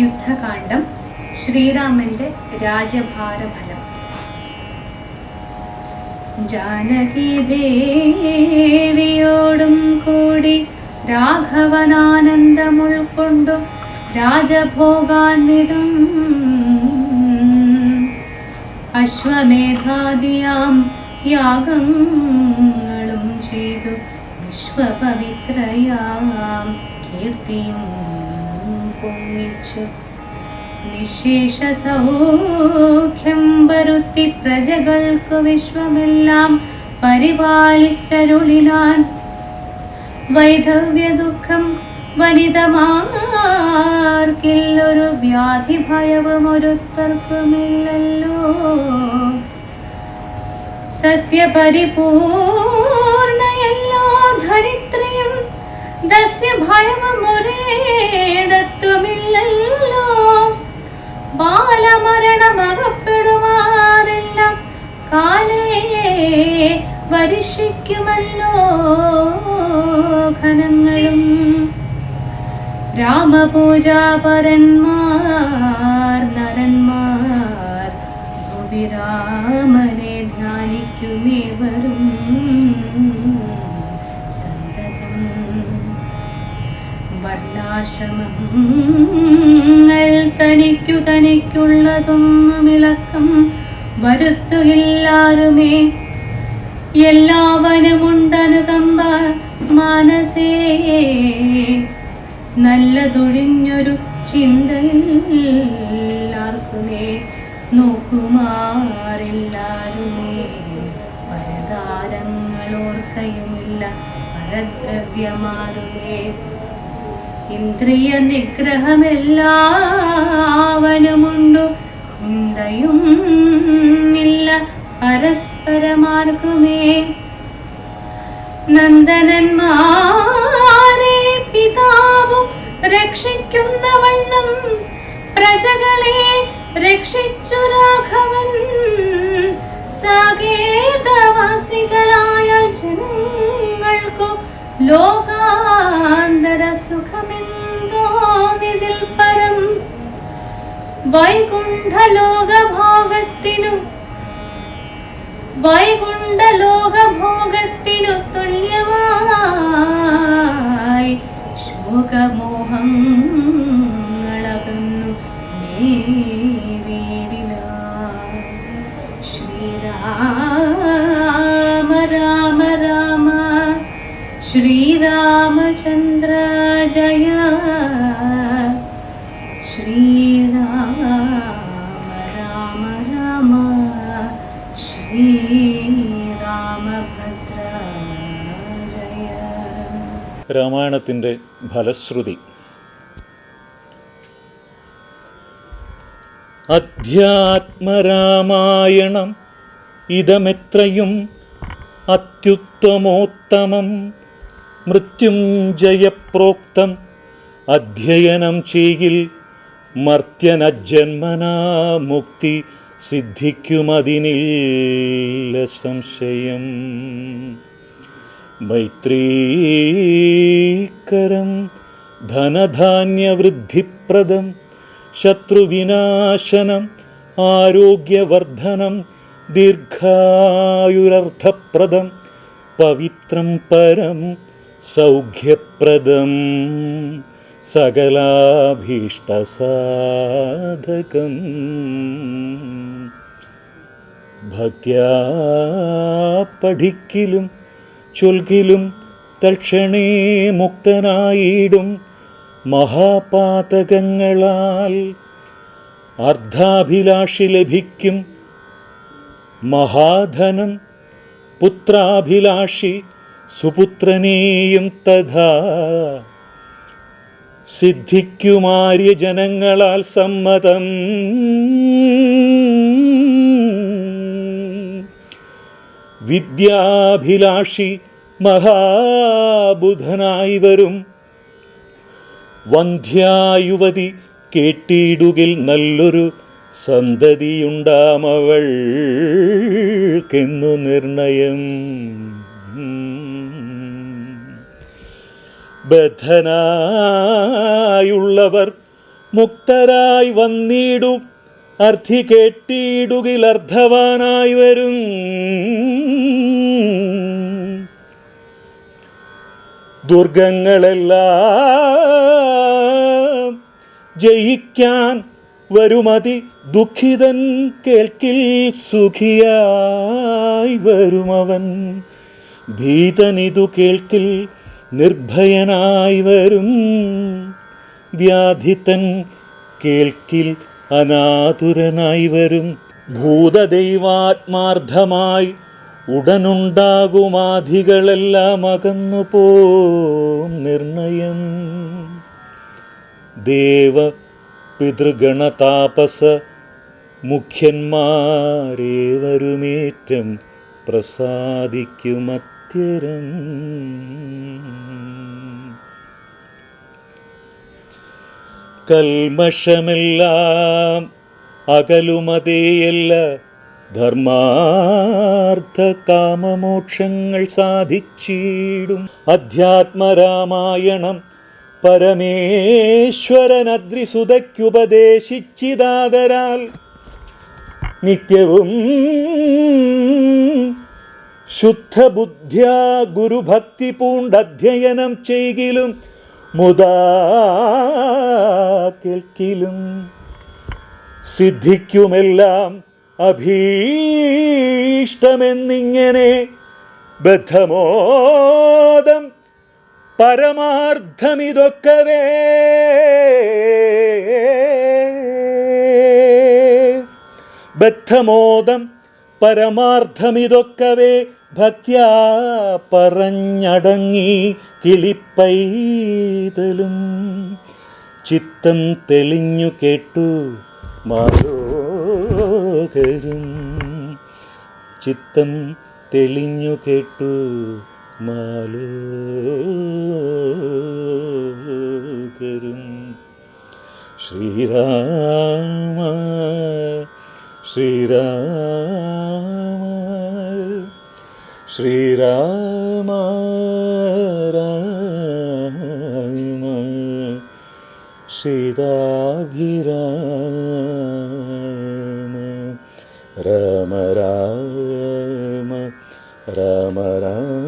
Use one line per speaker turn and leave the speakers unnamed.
യുദ്ധകാന്ഡം ശ്രീരാമന്റെ രാജഭാരഫലം. ജാനകി ദേവിയോടും കൂടി രാഘവനാനന്ദം ഉൾക്കൊണ്ടു രാജഭോഗാൻവിതം അശ്വമേധാദിയാം യാഗങ്ങളും ചെയ്തു വിശ്വപവിത്രയാം കീർത്തിയും. പൊങ്ങിച്ചു നിശേഷ സൗഖ്യം വരുത്തി പ്രജകൾക്കു വിശ്വമെല്ലാം പരിപാലിച്ചരുളിനാൻ. വൈധവ്യ ദുഃഖം വനിതമാർക്കില്ലൊരു വ്യാധി ഭയവും ഒരുത്തർക്കുമില്ലല്ലോ സസ്യപരിപൂർണയല്ലോ ധരിത്രിയും ദസ്യ ഭയവും ഒരേടത്തുമില്ലല്ലോ വരിഷിക്കുമല്ലോ ഘനങ്ങളും. രാമപൂജാപരന്മാർ നരന്മാർ ഭുവിരാമനെ ധ്യാനിക്കുമേവരും. സന്തതം വർണാശ്രമങ്ങൾ തനിക്കു തനിക്കുള്ളതൊന്നുമിളക്കം വരുത്തുകില്ലാരുമേ. എല്ലാവനുമുണ്ടനുകമ്പ മനസ്സേ നല്ലതൊഴിഞ്ഞൊരു ചിന്തയില്ലാർക്കുമേ. നോക്കുമാറില്ലാരുമേ. പരതാരങ്ങളോർക്കയുമില്ല പരദ്രവ്യമാറുമേ ഇന്ദ്രിയ നിഗ്രഹമെല്ലാവനുമുണ്ടു രക്ഷിച്ചു രാഘവൻ. സാകേതവാസികളായ ജനങ്ങൾക്കു ലോകാന്തര സുഖമെന്തോ നിതിൽ പരം. വൈകുണ്ഠലോകഭോഗത്തിനു വൈകുണ്ഠലോകഭോഗത്തിനു തുല്യമായി ശോകമോഹങ്ങളകന്നു
രാമായണത്തിന്റെ ഫലശ്രുതി. അധ്യാത്മരാമായണം ഇതമെത്രയും അത്യുത്തമോത്തമം. മൃത്യുഞ്ജയപ്രോക്തം അധ്യയനം ചെയ്യിൽ മർത്യനജന്മനാ മുക്തി സിദ്ധിക്കുമതിനില്ല സംശയം. മൈത്രീകരം ധനധാന്യവൃദ്ധിപ്രദം ശത്രുവിനാശനം ആരോഗ്യവർദ്ധനം ദീർഘായുരർത്ഥപ്രദം പവിത്രം പരം സൗഖ്യപ്രദം. സകലാഭീഷ്ടസാധകം. ഭക്യാ പഠിക്കിലും ചൊൽകിലും തക്ഷണേ മുക്തനായിടും മഹാപാതകങ്ങളാൽ. അർദ്ധാഭിലാഷി ലഭിക്കും മഹാധനം പുത്രാഭിലാഷി സുപുത്രനെയും തഥാ. സിദ്ധിക്കുമാര്യ ജനങ്ങളാൽ സമ്മതം. വിദ്യാഭിലാഷി മഹാബുധനായി വരും. വന്ധ്യായുവതി കേട്ടിടുകിൽ നല്ലൊരു സന്തതിയുണ്ടാമവൾക്കെന്നു നിർണയം. ബദ്ധനായുള്ളവർ മുക്തരായി വന്നിടും. അർത്ഥി കേട്ടിടുകിൽ അർത്ഥവാനായി വരും. ദുർഗങ്ങളെല്ലാം ജയിക്കാൻ വരുമതി. ദുഃഖിതൻ കേൾക്കിൽ സുഖിയായി വരുമവൻ. ഭീതനിതു കേൾക്കിൽ നിർഭയനായി വരും. വ്യാധിത്തൻ കേൾക്കിൽ അനാതുരനായി വരും. ഭൂതദൈവാത്മാർത്ഥമായി ഉടനുണ്ടാകുമാധികളെല്ലാം അകന്നു പോം നിർണയം. ദേവ പിതൃഗണതാപസ മുഖ്യന്മാരേവരുമേറ്റം പ്രസാദിക്കുമത്യരം കൽമഷമെല്ലാം അകലുമതേയല്ല. ധർമാർത്ഥ കാമമോക്ഷങ്ങൾ സാധിച്ചിടും. അധ്യാത്മരാമായണം പരമേശ്വരനദ്രിസുതയ്ക്കുപദേശിച്ചിതാതരാൽ നിത്യവും ശുദ്ധബുദ്ധ്യാ ഗുരുഭക്തി പൂണ്ടധ്യയനം ചെയ്കിലും മുതാ കേൾക്കിലും. സിദ്ധിക്കുമെല്ലാം അഭീഷ്ടമെന്നിങ്ങനെ ബദ്ധമോദം പരമാർത്ഥമിതൊക്കവേ ബദ്ധമോദം പരമാർത്ഥമിതൊക്കവേ ഭക്യാ പറഞ്ഞടങ്ങി കിളിപ്പൈതലും. ചിത്തം തെളിഞ്ഞു കേട്ടു മാലോകരും. ചിത്തം തെളിഞ്ഞു കേട്ടു മാലോകരും. ശ്രീരാമ ശ്രീരാമ. ശ്രീരാമ രാമ സീതാഭിരാമ രാമ രാമ രാമ രാമ